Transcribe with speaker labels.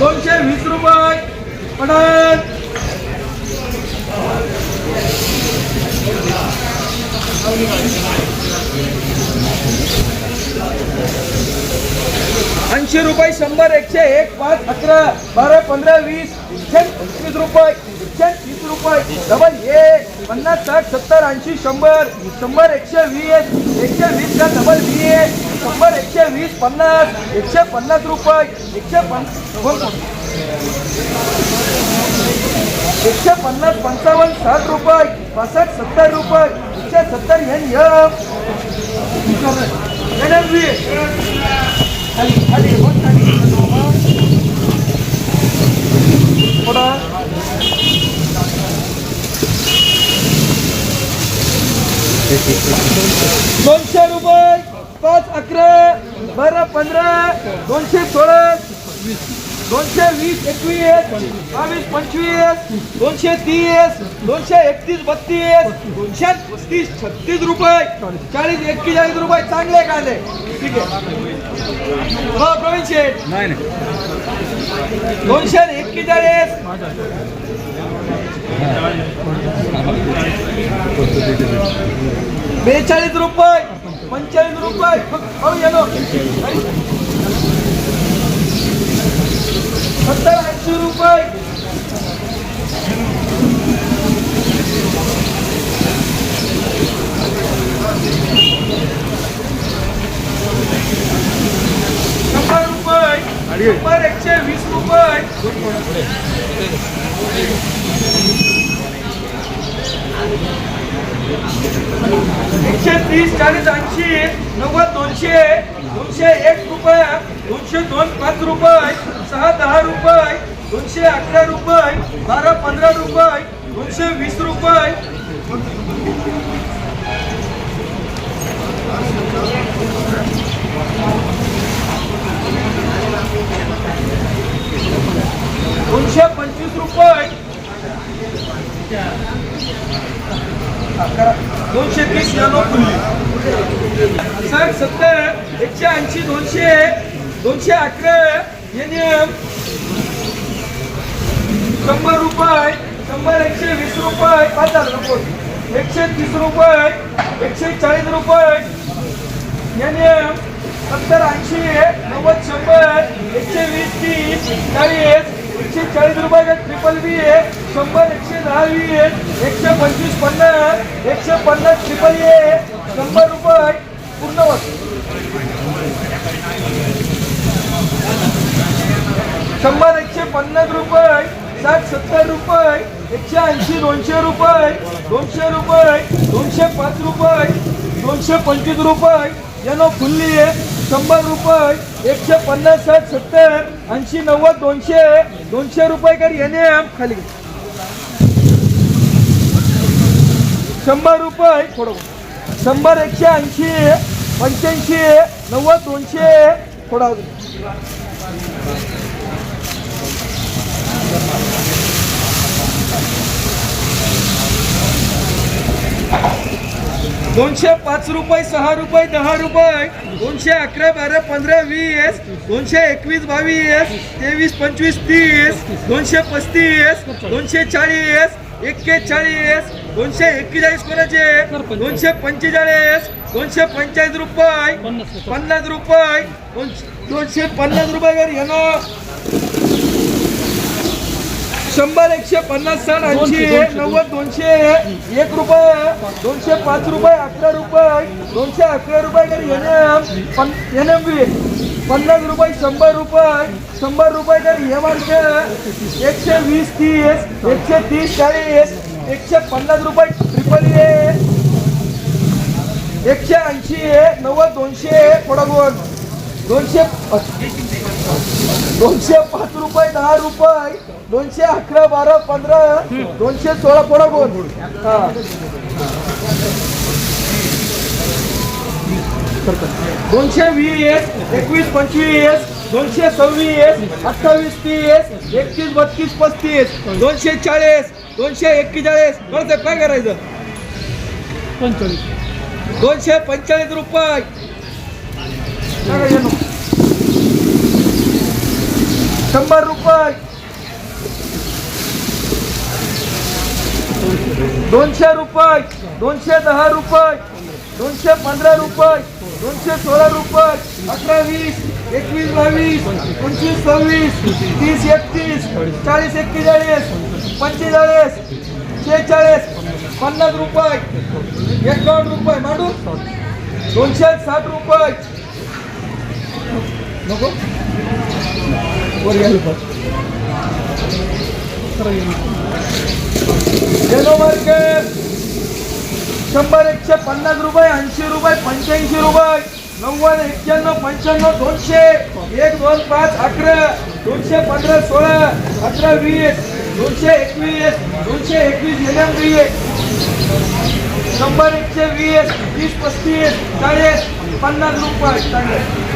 Speaker 1: दोनशे वीस रुपये पडत दोनशे रुपये शंभर एकशे एक पाच अकरा बारा पंधरा वीस एकशे पंचवीस रुपये एकशे तीस रुपये डबल एक पन्नास साठ सत्तर ऐंशी शंभर शंभर एकशे वीस एकशे वीस का डबल वीस शंभर एकशे वीस पन्नास एकशे पन्नास रुपये एकशे पन्नास हो, हो. एकशे पन्नास पंचावन्न साठ रुपये पासष्ट सत्तर रुपये एकशे सत्तर एन एम. थोडा. दोनशे रुपये पाच अकरा बारा पंधरा दोनशे सोळा. दोनशे वीस एकवीस बावीस पंचवीस दोनशे तीस दोनशे एकतीस बत्तीस दोनशे पस्तीस छत्तीस रुपये चाळीस एक्केचाळीस रुपये. चांगले कांदे. ठीक आहे. हो प्रवीण शेठ.
Speaker 2: नाही नाही.
Speaker 1: दोनशे एक्केचाळीस. बेचाळीस रुपये पंचेचाळीस रुपये हो येलो सत्तर ऐंशी रुपये. शंभर रुपये. शंभर एकशे वीस रुपये. एकशे तीस चाळीस ऐंशी नव्वद दोनशे दोनशे एक रुपये दोनशे दोन पाच रुपये. सहा दहा रुपये दोनशे अकरा रुपये बारा पंधरा रुपये दोनशे वीस रुपये. दोनशे पंचवीस रुपये. दोनशे तीस नॅनो फुल्ली. साठ सत्तर एकशे ऐंशी दोनशे दोनशे अकरा शंभर रुपये शंभर एकशे वीस रुपये. पाच हजार रुपये. एकशे तीस रुपये एकशे चाळीस रुपये. एन एम सत्तर ऐंशी नव्वद शंभर एकशे वीस तीस चाळीस एकशे चाळीस रुपये ट्रिपल बी शंभर एकशे दहा वीस एकशे पंचवीस पन्नास एकशे पन्नास ट्रिपल ए शंभर रुपये. पूर्ण वस्तू शंभर एकशे पन्नास रुपये साठ सत्तर रुपये एकशे ऐंशी दोनशे रुपये दोनशे रुपये दोनशे पाच रुपये दोनशे पंचवीस रुपये. यानं फुल्ली आहे शंभर रुपये एकशे पन्नास साठ सत्तर ऐंशी नव्वद दोनशे दोनशे रुपये कर येणे खाली. शंभर रुपये थोडं शंभर एकशे ऐंशी पंच्याऐंशी नव्वद दोनशे थोडा अजून. दोनशे पाच रुपये सहा रुपये दहा रुपये दोनशे अकरा बारा पंधरा वीस दोनशे एकवीस बावीस तेवीस पंचवीस तीस दोनशे पस्तीस दोनशे चाळीस एक्केचाळीस दोनशे एक्केचाळीस कोणाचे? दोनशे पंचेचाळीस दोनशे पंचाळीस रुपये. पन्नास रुपये. दोनशे पन्नास रुपये घर येणं. शंभर एकशे पन्नास साठ ऐंशी नव्वद दोनशे एक रुपये. दोनशे पाच रुपये अकरा रुपये. दोनशे अकरा रुपये तरी एन एम बी पन्नास रुपये शंभर रुपये. शंभर रुपये तरी हे मार्क एकशे वीस तीस एकशे तीस चाळीस. एकशे पन्नास रुपये ट्रिपल ए एकशे ऐंशी ए नव्वद दोनशे पडगोन दोनशे दोनशे पाच रुपये दहा रुपये. दोनशे अकरा बारा पंधरा. दोनशे सोळा कोणा हा. दोनशे वीस एकवीस पंचवीस दोनशे सव्वीस अठ्ठावीस तीस एकतीस बत्तीस पस्तीस दोनशे चाळीस. दोनशे एक्केचाळीस. बरं काय करायचं?
Speaker 2: पंचवीस
Speaker 1: दोनशे पंचेचाळीस रुपये? शंभर रुपये. दोनशे रुपये. दोनशे दहा रुपये. दोनशे पंधरा रुपये. दोनशे सोळा रुपये. अठरा वीस. एकवीस बावीस पंचवीस सव्वीस तीस एकतीस चाळीस एक्केचाळीस पंचेचाळीस शेहेचाळीस पन्नास रुपये एकावन्न रुपये. मांडू? दोनशे साठ रुपये. नको? वर येलो मार्केट शंभर एकशे पन्नास रुपये ऐंशी रुपये पंच्याऐंशी रुपये. नव्वद एक्क्याण्णव पंच्याण्णव दोनशे एक दोन पाच अकरा दोनशे पंधरा सोळा अठरा वीस दोनशे एकवीस दोनशे एकवीस एम वीस शंभर एकशे वीस वीस पस्तीस चाळीस पन्नास रुपये. चाळीस